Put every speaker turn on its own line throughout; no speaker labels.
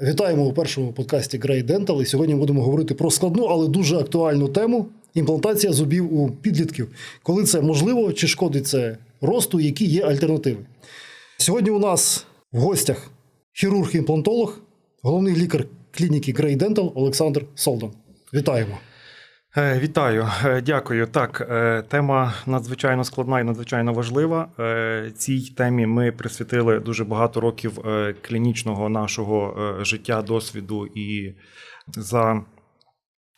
Вітаємо у першому подкасті Grey Dental. І сьогодні будемо говорити про складну, але дуже актуальну тему імплантація зубів у підлітків. Коли це можливо, чи шкодить це росту, які є альтернативи. Сьогодні у нас в гостях хірург-імплантолог, головний лікар клініки Grey Dental Олександр Солдан. Вітаємо.
Е, Вітаю, Е, дякую. Так, е, тема надзвичайно складна і надзвичайно важлива. Цій темі ми присвятили дуже багато років клінічного нашого життя, досвіду і за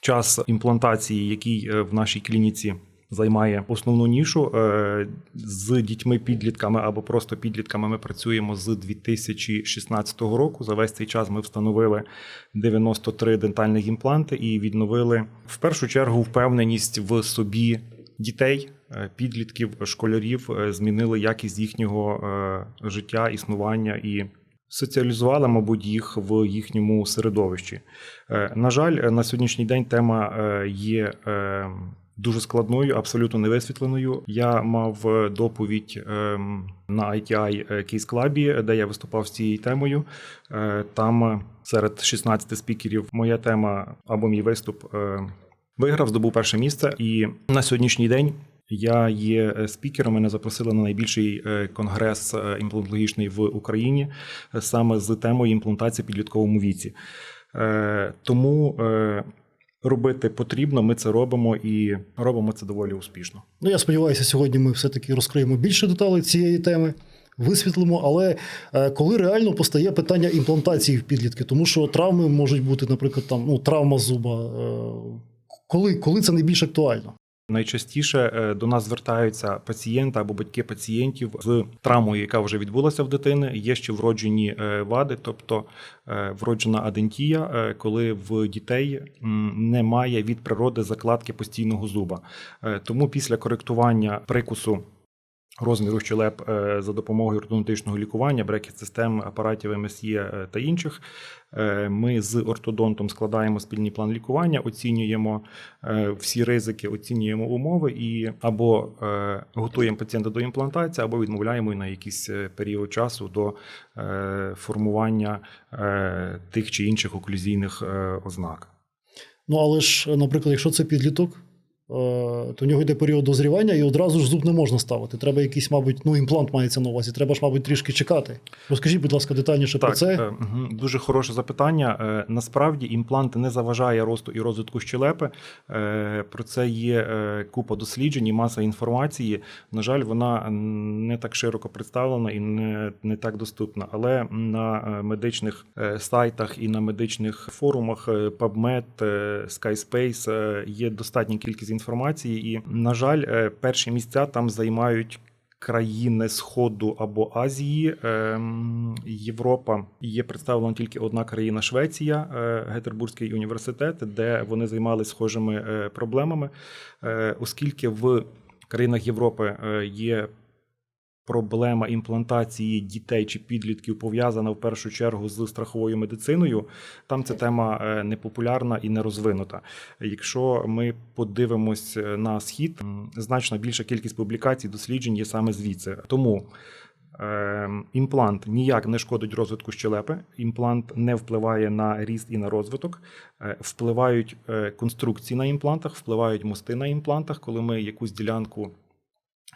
час імплантації, який в нашій клініці займає основну нішу. е, З дітьми-підлітками або просто підлітками ми працюємо з 2016 року. За весь цей час ми встановили 93 дентальних імпланти і відновили в першу чергу впевненість в собі дітей, е, підлітків, школярів, е, змінили якість їхнього життя, існування і. Соціалізували, мабуть, їх в їхньому середовищі. На жаль, на сьогоднішній день тема є дуже складною, абсолютно невисвітленою. Я мав е, доповідь ем, на ITI Case Club, де я виступав з цією темою. Е, Там е, серед 16 спікерів моя тема або мій виступ е, виграв, здобув перше місце. І на сьогоднішній день я є е, спікером. Мене запросили на найбільший е, конгрес е, імплантологічний в Україні е, саме з темою імплантації підлітковому віці. Е, Тому е, робити потрібно, ми це робимо і робимо це доволі успішно.
Ну, я сподіваюся, сьогодні ми все-таки розкриємо більше деталей цієї теми, висвітлимо. Але е, коли реально постає питання імплантації в підлітки, тому що травми можуть бути, наприклад, там ну, травма зуба. Е, коли, коли це найбільш актуально?
Найчастіше е, до нас звертаються пацієнти або батьки пацієнтів з травмою, яка вже відбулася в дитини. Є ще вроджені е, вади, тобто е, вроджена адентія, коли в дітей немає від природи закладки постійного зуба. Тому після коректування прикусу. Розміру щелеп е, за допомогою ортодонтичного лікування, брекет-систем, апаратів МСЄ е, та інших. Е, Ми з ортодонтом складаємо спільний план лікування, оцінюємо всі ризики, оцінюємо умови і або готуємо пацієнта до імплантації, або відмовляємо на якийсь період часу до формування тих чи інших оклюзійних ознак.
Ну, але ж, наприклад, якщо це підліток, то в нього йде період дозрівання, і одразу ж зуб не можна ставити. Треба якийсь, мабуть, ну, імплант мається на увазі. Треба ж, мабуть, трішки чекати. Розкажіть, будь ласка, детальніше про це.
е, дуже хороше запитання. Е, Насправді імплант не заважає росту і розвитку щелепи. Е, Про це є е, купа досліджень і маса інформації. На жаль, вона не так широко представлена і не, не так доступна. Але на е, медичних е, сайтах і на медичних форумах е, PubMed, е, SkySpace е, є достатня кількість інформації, і, на жаль, е, перші місця там займають країни Сходу або Азії, ем, Європа. Є представлена тільки одна країна Швеція, е, Гетербурзький університет, де вони займалися схожими е, проблемами, оскільки в країнах Європи є. Проблема імплантації дітей чи підлітків пов'язана в першу чергу з страховою медициною. Там ця тема е, непопулярна і не розвинута. Якщо ми подивимось е, на схід, значно більша кількість публікацій, досліджень є саме звідси. Тому е, імплант ніяк не шкодить розвитку щелепи, імплант не впливає на ріст і на розвиток. Е, Впливають конструкції на імплантах, впливають мости на імплантах, коли ми якусь ділянку.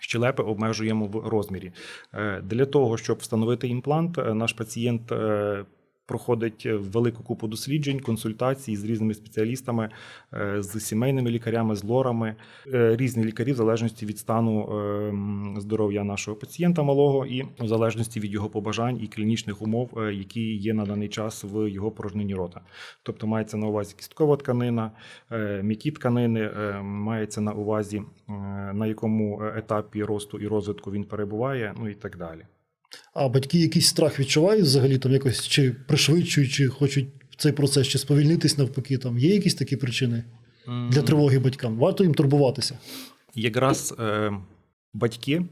Щелепи обмежуємо в розмірі. Е, Для того, щоб встановити імплант, е, наш пацієнт е, проходить велику купу досліджень, консультацій з різними спеціалістами, е, з сімейними лікарями, з лорами, Е, різні лікарі в залежності від стану е, здоров'я нашого пацієнта малого і в залежності від його побажань і клінічних умов, е, які є на даний час в його порожнині рота. Тобто мається на увазі кісткова тканина, е, м'які тканини, е, мається на увазі, е, на якому етапі росту і розвитку він перебуває, ну і так далі.
А батьки якийсь страх відчувають взагалі, там якось чи пришвидшують, чи хочуть цей процес чи сповільнитись навпаки. Там є якісь такі причини для тривоги батькам? Варто їм турбуватися.
Якраз е, батьки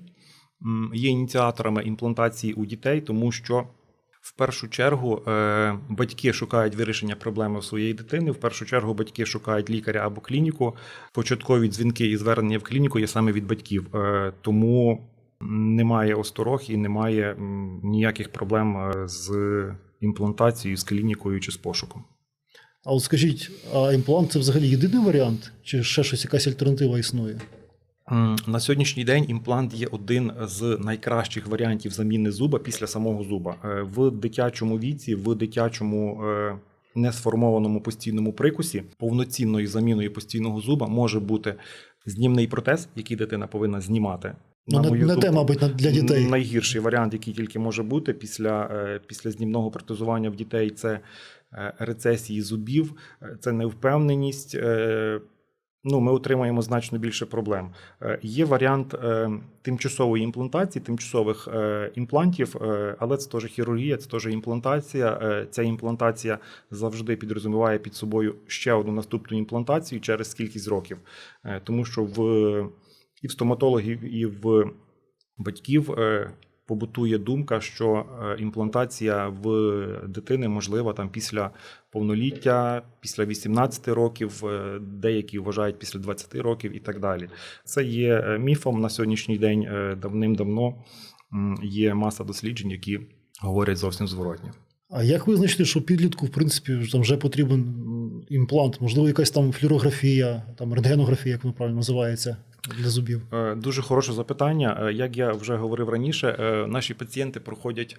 є ініціаторами імплантації у дітей, тому що в першу чергу е, батьки шукають вирішення проблеми у своєї дитини. В першу чергу батьки шукають лікаря або клініку. Початкові дзвінки і звернення в клініку є саме від батьків. Е, тому немає осторог і немає ніяких проблем е, з імплантацією, з клінікою чи з пошуком.
А от скажіть, а імплант це взагалі єдиний варіант? Чи ще щось якась альтернатива існує?
На сьогоднішній день імплант є один з найкращих варіантів заміни зуба після самого зуба. Е, В дитячому віці, в дитячому е, несформованому постійному прикусі повноцінною заміною постійного зуба може бути знімний протез, який дитина повинна знімати.
Ну,
На
не,
мою
не те, мабуть, для дітей.
Найгірший варіант, який тільки може бути після, е, після знімного протезування в дітей, це е, рецесії зубів, е, це невпевненість. Ну, ми отримаємо значно більше проблем. Є варіант тимчасової імплантації, тимчасових імплантів, але це теж хірургія, це теж імплантація. Ця імплантація завжди підрозуміває під собою ще одну наступну імплантацію через кількість років. Тому що в і в стоматологів, і в батьків е, побутує думка, що е, імплантація в дитини можлива там після повноліття, після 18 років, е, деякі вважають після 20 років і так далі. Це є міфом на сьогоднішній день. Давним-давно є маса досліджень, які говорять зовсім зворотні.
А як визначити, що підлітку, в принципі, там вже потрібен імплант? Можливо, якась там флюорографія, там рентгенографія, як воно правильно називається, для зубів?
Е, Дуже хороше запитання. Е, Як я вже говорив раніше, е, наші пацієнти проходять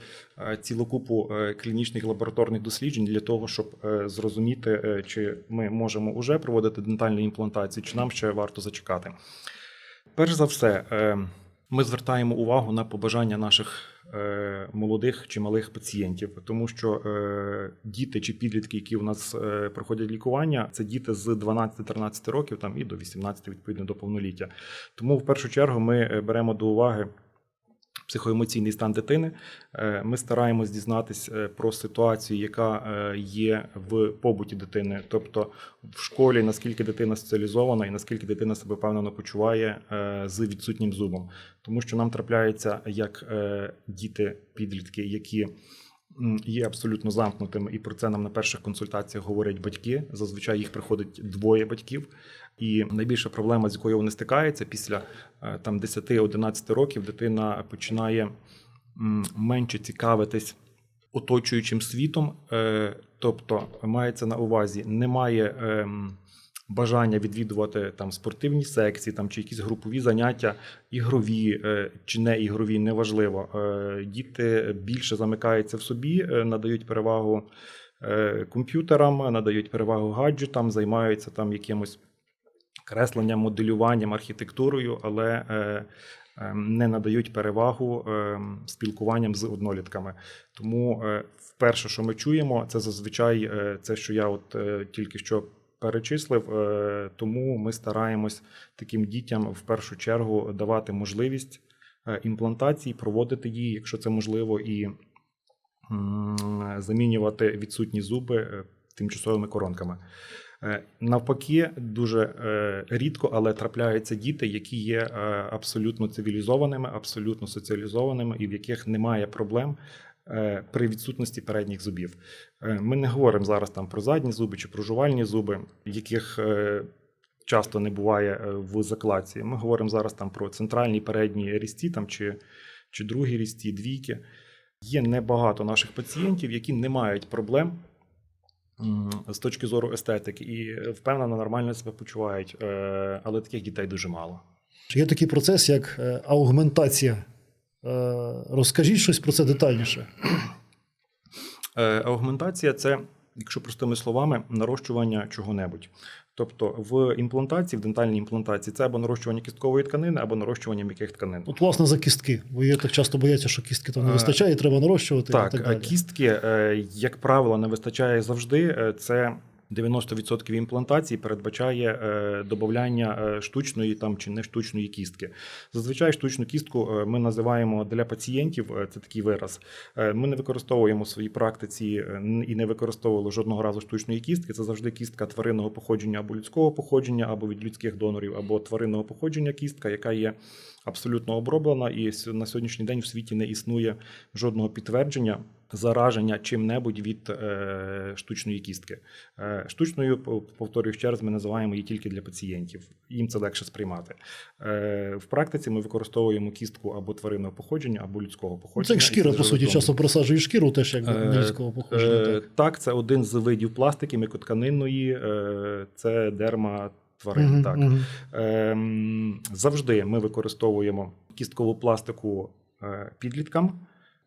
цілу купу клінічних лабораторних досліджень для того, щоб зрозуміти, чи ми можемо вже проводити дентальну імплантацію, чи нам ще варто зачекати. Перш за все, ми звертаємо увагу на побажання наших е, молодих чи малих пацієнтів, тому що е, діти чи підлітки, які у нас е, проходять лікування, це діти з 12-13 років там і до 18 відповідно до повноліття. Тому в першу чергу ми беремо до уваги. Психоемоційний стан дитини. Е, Ми стараємось дізнатись е, про ситуацію, яка е, є в побуті дитини, тобто в школі, наскільки дитина соціалізована і наскільки дитина себе впевнено почуває з відсутнім зубом. Тому що нам трапляється як е, діти, підлітки, які є абсолютно замкнутими, і про це нам на перших консультаціях говорять батьки. Зазвичай їх приходить двоє батьків. І найбільша проблема, з якою вони стикаються після е, там 10-11 років, дитина починає менше цікавитись оточуючим світом. Е, Тобто, мається на увазі, немає ем, бажання відвідувати там спортивні секції, там чи якісь групові заняття, ігрові е, чи не ігрові, неважливо. Діти більше замикаються в собі, надають перевагу комп'ютерам, надають перевагу гаджетам, займаються там якимось кресленням, моделюванням, архітектурою, але е, е, не надають перевагу е, спілкуванням з однолітками. Тому е, вперше, що ми чуємо, це зазвичай це, що я от тільки що перечислив. Тому ми стараємось таким дітям в першу чергу давати можливість імплантації, проводити її, якщо це можливо, і замінювати відсутні зуби тимчасовими коронками. Е, Навпаки, дуже е, рідко, але трапляються діти, які є е, абсолютно цивілізованими, абсолютно соціалізованими, і в яких немає проблем при відсутності передніх зубів. Ми не говоримо зараз там про задні зуби чи про жувальні зуби, яких часто не буває в закладці. Ми говоримо зараз там про центральні передні різці там, чи, чи другі різці, двійки. Є небагато наших пацієнтів, які не мають проблем з точки зору естетики і впевнено нормально себе почувають, е, але таких дітей дуже мало.
Є такий процес, як е, аугментація. Е, Розкажіть щось про це детальніше.
Аугментація це, якщо простими словами, нарощування чого-небудь. Тобто в імплантації, в дентальній імплантації, це або нарощування кісткової тканини, або нарощування м'яких тканин.
От, власне, за кістки. Бо є так часто бояться, що кістки там не
Е,
вистачає, і треба нарощувати
Так,
і так
е,
далі.
кістки, е, як правило, не вистачає завжди. Це 90% імплантацій передбачає е, додавання е, штучної там чи не штучної кістки. Зазвичай штучну кістку е, ми називаємо для пацієнтів. е, Це такий вираз. Ми не використовуємо в своїй практиці і не використовували жодного разу штучної кістки. Це завжди кістка тваринного походження або людського походження, або від людських донорів, або тваринного походження кістка, яка є абсолютно оброблена, і на сьогоднішній день в світі не існує жодного підтвердження зараження чим-небудь від е, штучної кістки. Е, штучною, повторюю ще раз, ми називаємо її тільки для пацієнтів. Їм це легше сприймати. Е, в практиці ми використовуємо кістку або тваринного походження, або людського
Це
походження.
як шкіра, по суті, часто просаджують шкіру, теж як
Е,
людського походження.
Е,
так.
Так, це один з видів пластики, мікотканинної, е, це дерма тварин.
Мгм,
Так.
мгм.
Ем, Завжди ми використовуємо кісткову пластику е, підліткам.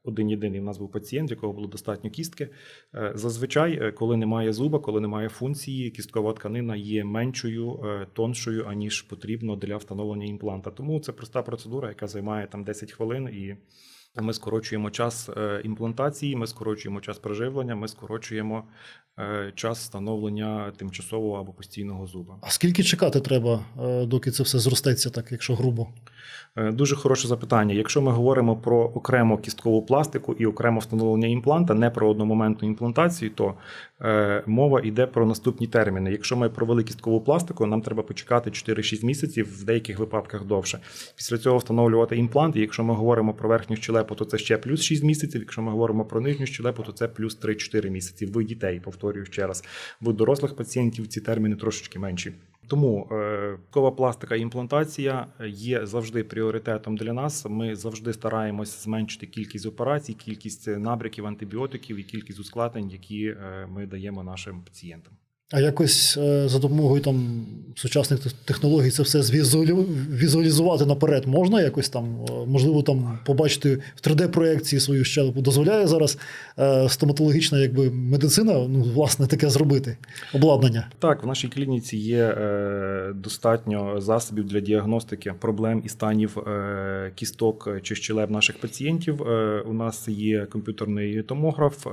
Один єдиний в нас був пацієнт, в якого було достатньо кістки. Е, Зазвичай, е, коли немає зуба, коли немає функції, кісткова тканина є меншою, е, тоншою, аніж потрібно для встановлення імпланта. Тому це проста процедура, яка займає там 10 хвилин, і ми скорочуємо час е, імплантації, ми скорочуємо час приживлення, ми скорочуємо е, час встановлення тимчасового або постійного зуба.
А скільки чекати треба, е, доки це все зростеться, так, якщо грубо?
Дуже хороше запитання. Якщо ми говоримо про окремо кісткову пластику і окремо встановлення імпланта, не про одномоментну імплантацію, то мова йде про наступні терміни. Якщо ми провели кісткову пластику, нам треба почекати 4-6 місяців, в деяких випадках довше. Після цього встановлювати імплант. І якщо ми говоримо про верхню щелепу, то це ще плюс 6 місяців. Якщо ми говоримо про нижню щелепу, то це плюс 3-4 місяці. В дітей, повторюю ще раз. В дорослих пацієнтів ці терміни трошечки менші. Тому е, кова пластика і імплантація є завжди пріоритетом для нас. Ми завжди стараємось зменшити кількість операцій, кількість набряків антибіотиків і кількість ускладнень, які е, ми даємо нашим пацієнтам.
А якось е, за допомогою там сучасних технологій це все звізуалю- візуалізувати наперед можна якось там, е, можливо, там побачити в 3D-проекції свою щелепу. Дозволяє зараз е, стоматологічна якби, медицина, ну, власне, таке зробити, обладнання.
Так, в нашій клініці є достатньо засобів для діагностики проблем і станів кісток чи щелеп наших пацієнтів. У нас є комп'ютерний томограф,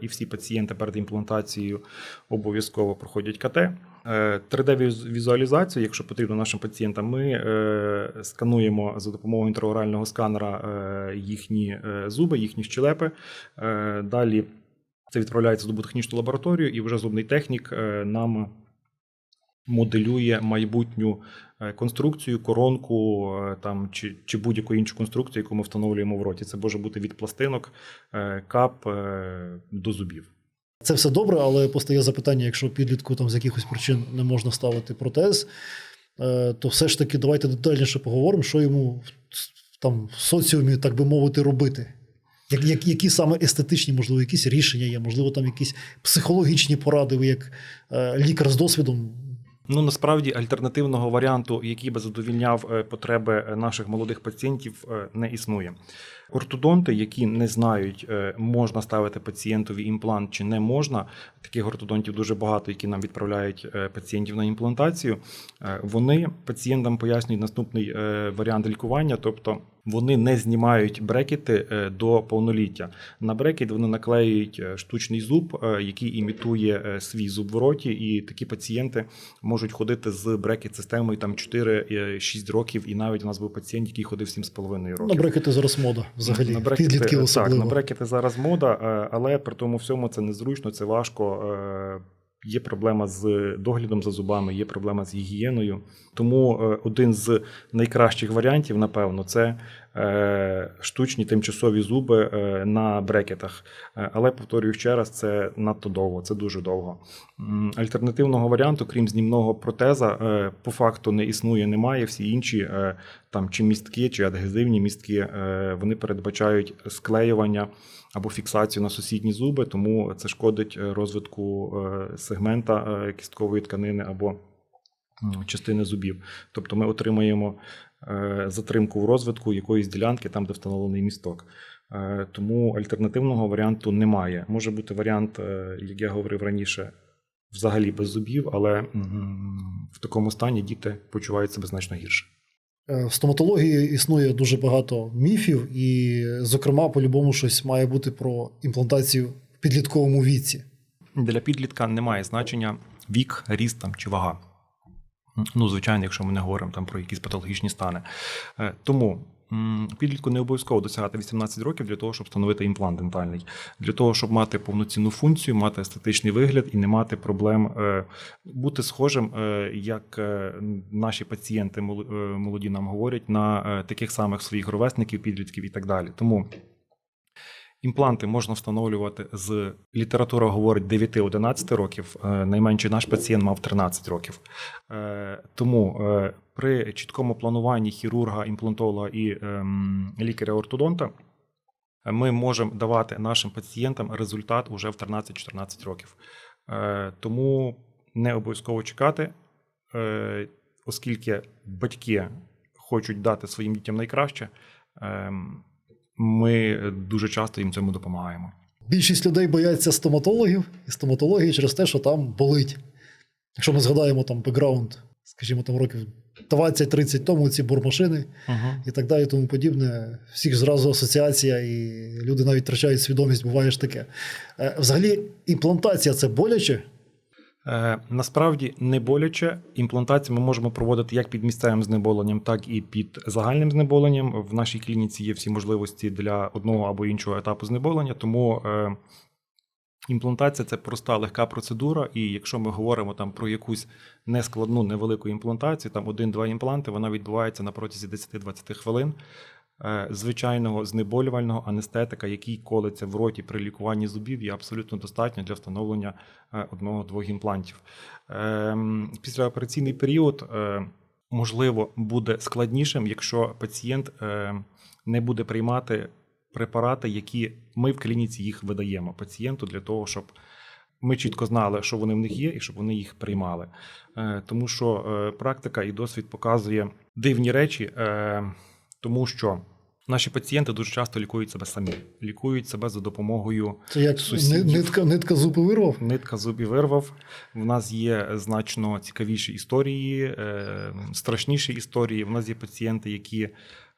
і всі пацієнти перед імплантацією обов'язково проходять КТ. Е, 3D-візуалізацію, якщо потрібно нашим пацієнтам, ми е, скануємо за допомогою інтраорального сканера е, їхні е, зуби, їхні щелепи. Е, далі це відправляється в зуботехнічну лабораторію, і вже зубний технік е, нам моделює майбутню е, конструкцію, коронку е, там, чи, чи будь-яку іншу конструкцію, яку ми встановлюємо в роті. Це може бути від пластинок, е, кап е, до зубів.
Це все добре, але постає запитання, якщо підлітку там з якихось причин не можна ставити протез, е, то все ж таки давайте детальніше поговоримо, що йому там в соціумі, так би мовити, робити. Як, як, які саме естетичні, можливо, якісь рішення є, можливо, там якісь психологічні поради, ви як е, лікар з досвідом.
Ну насправді альтернативного варіанту, який би задовільняв е, потреби наших молодих пацієнтів, не існує. Ортодонти, які не знають, е, можна ставити пацієнтові імплант чи не можна. Таких ортодонтів дуже багато, які нам відправляють е, пацієнтів на імплантацію. е, Вони пацієнтам пояснюють наступний варіант лікування, тобто вони не знімають брекети до повноліття. На брекет вони наклеюють штучний зуб, який імітує свій зуб в роті, і такі пацієнти можуть ходити з брекет-системою там 4-6 років, і навіть у нас був пацієнт, який ходив 7,5 років.
На брекети зараз мода взагалі.
На брекети,
Підлітків
Так, на брекети зараз мода, е, але при тому всьому це незручно, це важко. е, Є проблема з доглядом за зубами, є проблема з гігієною. Тому е, один з найкращих варіантів, напевно, це штучні тимчасові зуби е, на брекетах. Е, Але повторюю ще раз, це надто довго, це дуже довго. Альтернативного варіанту, крім знімного протеза, е, по факту не існує, немає. Всі інші е, там чи містки, чи адгезивні містки, е, вони передбачають склеювання або фіксацію на сусідні зуби, тому це шкодить е, розвитку е, сегмента е, кісткової тканини або частини зубів. Тобто ми отримаємо е, затримку в розвитку якоїсь ділянки, там, де встановлений місток. Е, Тому альтернативного варіанту немає. Може бути варіант, е, як я говорив раніше, взагалі без зубів, але в такому стані діти почувають себе значно гірше.
Е, В стоматології існує дуже багато міфів, і, зокрема, по-любому щось має бути про імплантацію в підлітковому віці.
Для підлітка немає значення вік, ріст там, чи вага. Ну, звичайно, якщо ми не говоримо там про якісь патологічні стани. Е, Тому підлітку не обов'язково досягати 18 років для того, щоб встановити імплант дентальний, для того, щоб мати повноцінну функцію, мати естетичний вигляд і не мати проблем е, бути схожим, е, як наші пацієнти молоді нам говорять, на таких самих своїх ровесників, підлітків і так далі. Тому Імпланти можна встановлювати з література говорить 9-11 років. е, Найменший наш пацієнт мав 13 років. Е, Тому е, при чіткому плануванні хірурга, імплантолога і ем, лікаря-ортодонта ми можемо давати нашим пацієнтам результат уже в 13-14 років. Тому не обов'язково чекати, оскільки батьки хочуть дати своїм дітям найкраще. Ми дуже часто їм цьому допомагаємо.
Більшість людей бояться стоматологів і стоматології через те, що там болить. Якщо ми згадаємо там бекграунд, скажімо, там років 20-30 тому ці бурмашини і так далі, тому подібне, всіх зразу асоціація, і люди навіть втрачають свідомість, буває ж таке. Е, Взагалі, імплантація це боляче.
Е, Насправді не боляче. Імплантацію ми можемо проводити як під місцевим знеболенням, так і під загальним знеболенням. В нашій клініці є всі можливості для одного або іншого етапу знеболення, тому е, імплантація це проста легка процедура. І якщо ми говоримо там про якусь нескладну невелику імплантацію, там один-два імпланти, вона відбувається на протязі 10-20 хвилин. Е, Звичайного знеболювального анестетика, який колиться в роті при лікуванні зубів, є абсолютно достатньо для встановлення е, одного-двох імплантів. Ем, Післяопераційний період, е, можливо, буде складнішим, якщо пацієнт не буде приймати препарати, які ми в клініці їх видаємо пацієнту для того, щоб ми чітко знали, що вони в них є, і щоб вони їх приймали. Тому що практика і досвід показує дивні речі, тому що наші пацієнти дуже часто лікують себе самі, лікують себе за допомогою
Це як
Сусідів.
ни- нитка, нитка зуби вирвав.
Нитка зубів вирвав. В нас є значно цікавіші історії, е, страшніші історії. В нас є пацієнти, які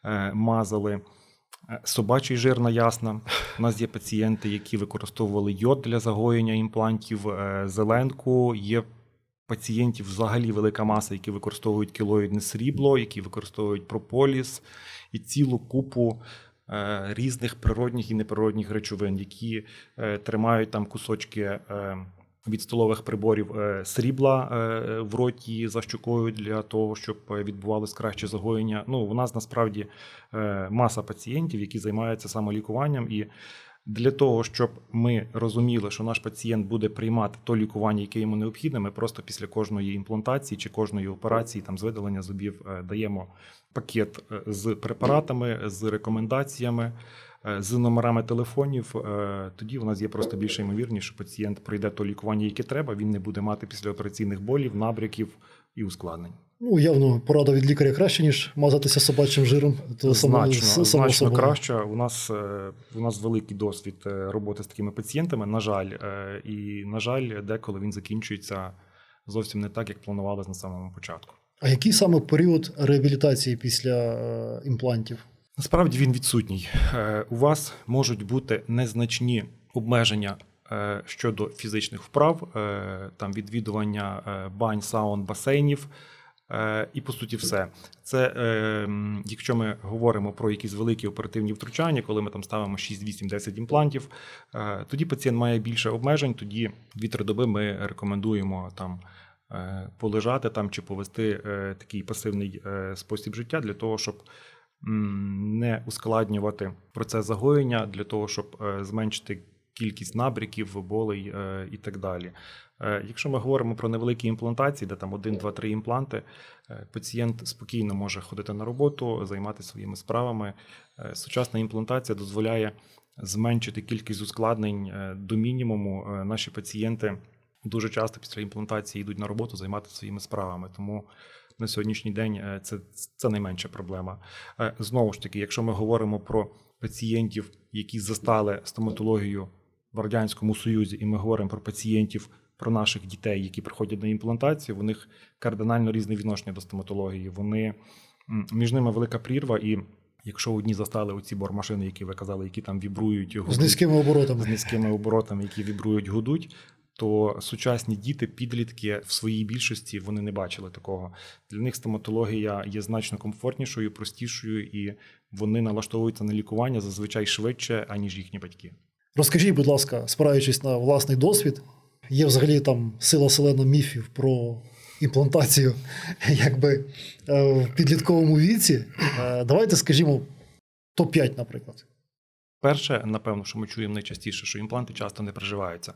е, мазали е, собачий жир на ясна. У нас є пацієнти, які використовували йод для загоєння імплантів, зеленку. Є пацієнтів взагалі велика маса, які використовують кілоїдне срібло, які використовують прополіс і цілу купу е, різних природних і неприродних речовин, які е, тримають там кусочки. е, Від столових приборів срібла в роті за щокою для того, щоб відбувалось краще загоєння. Ну, у нас насправді маса пацієнтів, які займаються самолікуванням, і для того, щоб ми розуміли, що наш пацієнт буде приймати то лікування, яке йому необхідне, ми просто після кожної імплантації чи кожної операції, там з видалення зубів, е, даємо пакет е, з препаратами, з рекомендаціями, е, з номерами телефонів. Тоді у нас є просто більше ймовірність, що пацієнт пройде то лікування, яке треба. Він не буде мати післяопераційних болів, набряків і ускладнень.
Ну, явно порада від лікаря краще, ніж мазатися собачим жиром. То
значно,
с- само
значно
собою.
краще. У нас е, у нас великий досвід е, роботи з такими пацієнтами. На жаль, е, і на жаль, деколи він закінчується зовсім не так, як планувалось на самому початку.
А який саме період реабілітації після імплантів?
Насправді він відсутній. У вас можуть бути незначні обмеження щодо фізичних вправ, там відвідування бань, саун, басейнів. Е, І по суті, все. Це е, якщо ми говоримо про якісь великі оперативні втручання, коли ми там ставимо 6, 8, 10 імплантів, е, тоді пацієнт має більше обмежень. Тоді 2-3 доби ми рекомендуємо там полежати там чи повести такий пасивний спосіб життя для того, щоб не ускладнювати процес загоєння, для того, щоб зменшити кількість набряків, болей і так далі. Е, Якщо ми говоримо про невеликі імплантації, де там 1, 2, 3 імпланти, е, пацієнт спокійно може ходити на роботу, займатися своїми справами. Е, Сучасна імплантація дозволяє зменшити кількість ускладнень до мінімуму. Наші пацієнти дуже часто після імплантації йдуть на роботу займатися своїми справами. Тому на сьогоднішній день це, це найменша проблема. Знову ж таки, якщо ми говоримо про пацієнтів, які застали стоматологію в Радянському Союзі, і ми говоримо про пацієнтів, про наших дітей, які приходять на імплантацію, у них кардинально різне відношення до стоматології. Вони між ними велика прірва, і якщо одні застали оці бормашини, які ви казали, які там вібрують,
З низькими оборотами.
з низькими оборотами, які вібрують, гудуть. То сучасні діти, підлітки в своїй більшості вони не бачили такого. Для них стоматологія є значно комфортнішою, простішою, і вони налаштовуються на лікування зазвичай швидше, аніж їхні батьки.
Розкажіть, будь ласка, спираючись на власний досвід, є взагалі там сила селена міфів про імплантацію якби е, в підлітковому віці. Е, Давайте скажімо топ-5, наприклад.
Перше, напевно, що ми чуємо найчастіше, що імпланти часто не приживаються.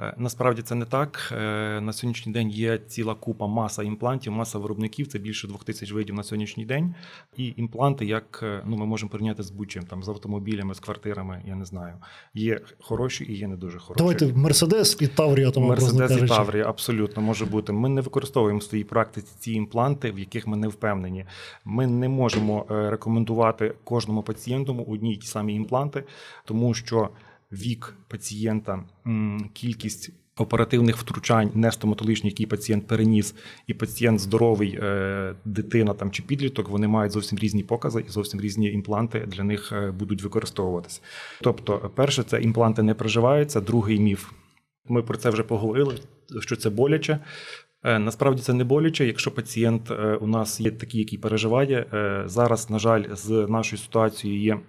Е, Насправді це не так. Е, На сьогоднішній день є ціла купа маса імплантів, маса виробників. Це більше двох тисяч видів на сьогоднішній день. І імпланти, як е, ну, ми можемо порівняти з будь-чим, там з автомобілями, з квартирами, я не знаю. Є хороші і є не дуже хороші.
Давайте Мерседес і Таврія, тому
Мерседес і. Таврія абсолютно може бути. Ми не використовуємо в своїй практиці ці імпланти, в яких ми не впевнені. Ми не можемо рекомендувати кожному пацієнту одні й ті самі імпланти, тому що вік пацієнта, кількість. Оперативних втручань не стоматологічні, які пацієнт переніс, і пацієнт здоровий, е, дитина там чи підліток, вони мають зовсім різні покази і зовсім різні імпланти для них е, будуть використовуватися. Тобто, перше, це імпланти не приживаються, другий міф. Ми про це вже поговорили, що це боляче. Е, Насправді це не боляче, якщо пацієнт у нас є такий, який переживає. Зараз, на жаль, з нашою ситуацією є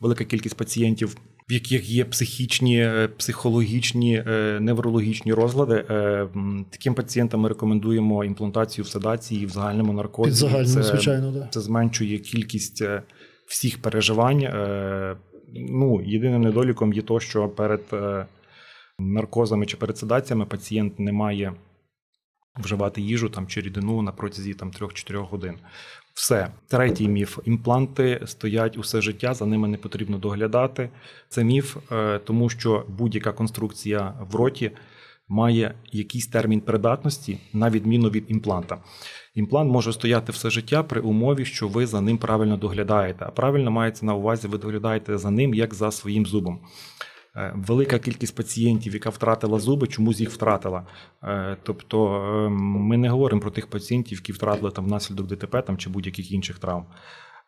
велика кількість пацієнтів, в яких є психічні, е, психологічні, е, неврологічні розлади. Е, Таким пацієнтам ми рекомендуємо імплантацію в седації, в загальному наркозі.
Під загальним,
Це-
звичайно, да.
це зменшує кількість всіх переживань. Ну, єдиним недоліком є то, що перед наркозами чи перед седаціями пацієнт не має вживати їжу там, чи рідину на протязі там, 3-4 годин. Все. Третій міф. Імпланти стоять усе життя, за ними не потрібно доглядати. Це міф, е, тому що будь-яка конструкція в роті має якийсь термін придатності, на відміну від імпланта. Імплант може стояти все життя при умові, що ви за ним правильно доглядаєте. А правильно мається на увазі, ви доглядаєте за ним як за своїм зубом. Е, Велика кількість пацієнтів, яка втратила зуби, чомусь їх втратила. Е, Тобто е, ми не говоримо про тих пацієнтів, які втратили там внаслідок ДТП там, чи будь-яких інших травм.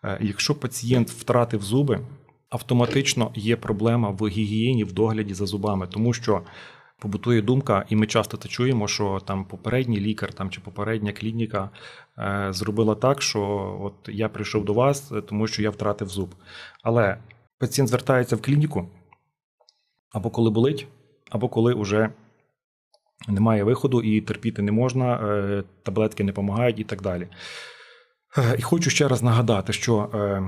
Е, Якщо пацієнт втратив зуби, автоматично є проблема в гігієні, в догляді за зубами, тому що побутує думка, і ми часто це чуємо, що там попередній лікар там, чи попередня клініка зробила так, що от я прийшов до вас, тому що я втратив зуб. Але пацієнт звертається в клініку або коли болить, або коли вже немає виходу і терпіти не можна, е, таблетки не допомагають і так далі. Е, І хочу ще раз нагадати, що е,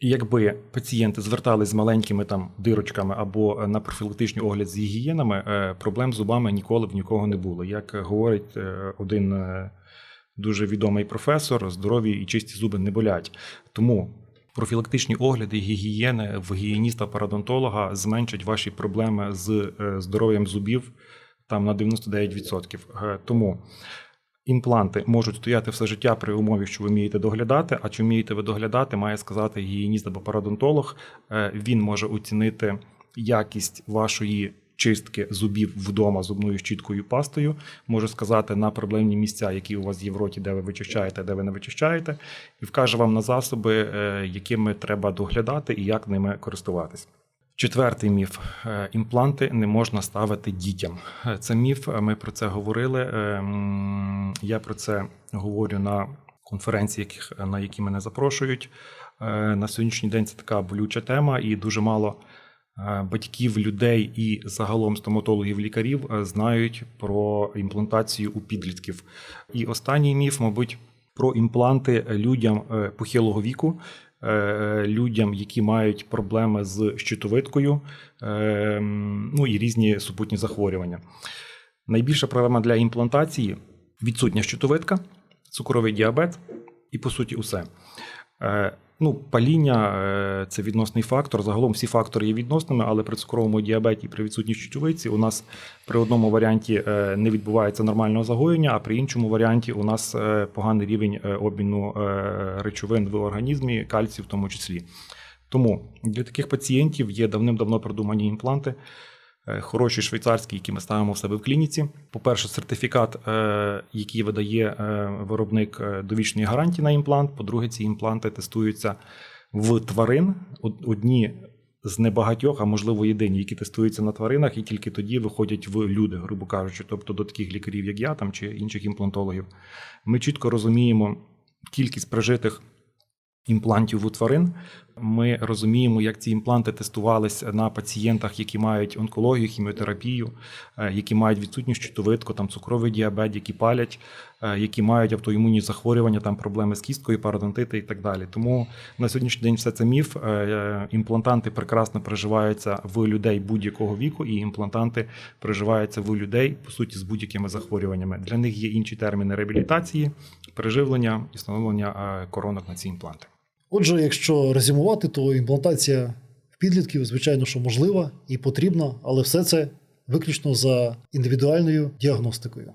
якби пацієнти звертались з маленькими там дирочками або на профілактичний огляд з гігієнами, проблем з зубами ніколи в нікого не було. Як говорить один дуже відомий професор, здорові і чисті зуби не болять. Тому профілактичні огляди гігієни в гігієніста-парадонтолога зменшать ваші проблеми з е, здоров'ям зубів там на 99%. Е, Тому імпланти можуть стояти все життя при умові, що ви вмієте доглядати. А чи вмієте ви доглядати, має сказати гігієніст або парадонтолог. Е, Він може оцінити якість вашої. Чистки зубів вдома зубною щіткою пастою може сказати на проблемні місця, які у вас є в роті, де ви вичищаєте, де ви не вичищаєте, і вкаже вам на засоби, е, якими треба доглядати і як ними користуватись. Четвертий міф: Е, імпланти не можна ставити дітям. Е, Це міф. Ми про це говорили. Я про це говорю на конференціях, на які мене запрошують. На сьогоднішній день це така болюча тема, і дуже мало батьків, людей і загалом стоматологів, лікарів е, знають про імплантацію у підлітків. І останній міф, мабуть, про імпланти людям е, похилого віку. е, Людям, які мають проблеми з щитовидкою, е, ну і різні супутні захворювання. Найбільша проблема для імплантації відсутня щитовидка, цукровий діабет і, по суті, усе. Е, Ну, паління е, це відносний фактор. Загалом всі фактори є відносними, але при цукровому діабеті при відсутній щитовидці у нас при одному варіанті е, не відбувається нормального загоєння, а при іншому варіанті у нас поганий рівень обміну речовин в організмі, кальцію в тому числі. Тому для таких пацієнтів є давним-давно продумані імпланти. Е, Хороші швейцарські, які ми ставимо в себе в клініці. По-перше, сертифікат, е, який видає е, виробник довічної гарантії на імплант. По-друге, ці імпланти тестуються в тварин. Одні з небагатьох, а можливо єдині, які тестуються на тваринах, і тільки тоді виходять в люди, грубо кажучи, тобто до таких лікарів, як я там чи інших імплантологів. Ми чітко розуміємо кількість прожитих імплантів у тварин. Ми розуміємо, як ці імпланти тестувались на пацієнтах, які мають онкологію, хіміотерапію, е, які мають відсутність щитовидку, там цукровий діабет, які палять, е, які мають автоімунні захворювання, там проблеми з кісткою, пародонтити і так далі. Тому на сьогоднішній день все це міф. Е, Імплантанти прекрасно приживаються в людей будь-якого віку, і імплантанти приживаються в людей по суті з будь-якими захворюваннями. Для них є інші терміни реабілітації, переживлення і встановлення коронок на ці імпланти.
Отже, якщо резюмувати, то імплантація підлітків, звичайно, що можлива і потрібна, але все це виключно за індивідуальною діагностикою.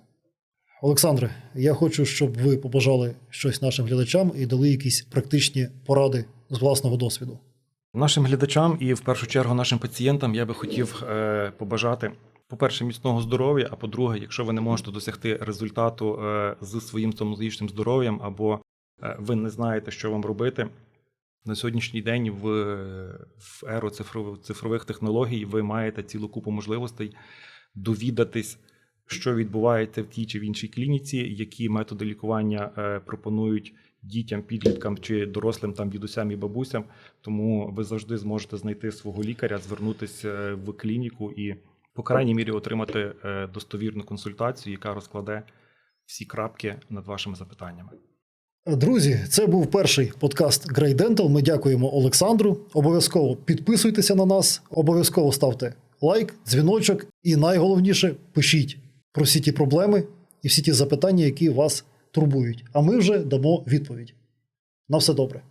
Олександре, я хочу, щоб ви побажали щось нашим глядачам і дали якісь практичні поради з власного досвіду.
Нашим глядачам і в першу чергу нашим пацієнтам я би хотів е, побажати. По-перше, міцного здоров'я, а по-друге, якщо ви не можете досягти результату е, з своїм стоматологічним здоров'ям, або е, ви не знаєте, що вам робити, на сьогоднішній день в, в еру цифрових, цифрових технологій ви маєте цілу купу можливостей довідатись, що відбувається в тій чи в іншій клініці, які методи лікування е, пропонують дітям, підліткам чи дорослим там дідусям і бабусям. Тому ви завжди зможете знайти свого лікаря, звернутися е, в клініку і, по крайній мірі, отримати е, достовірну консультацію, яка розкладе всі крапки над вашими запитаннями.
Друзі, це був перший подкаст Grey Dental. Ми дякуємо Олександру. Обов'язково підписуйтеся на нас, обов'язково ставте лайк, дзвіночок і найголовніше пишіть про всі ті проблеми і всі ті запитання, які вас турбують. А ми вже дамо відповідь. На все добре.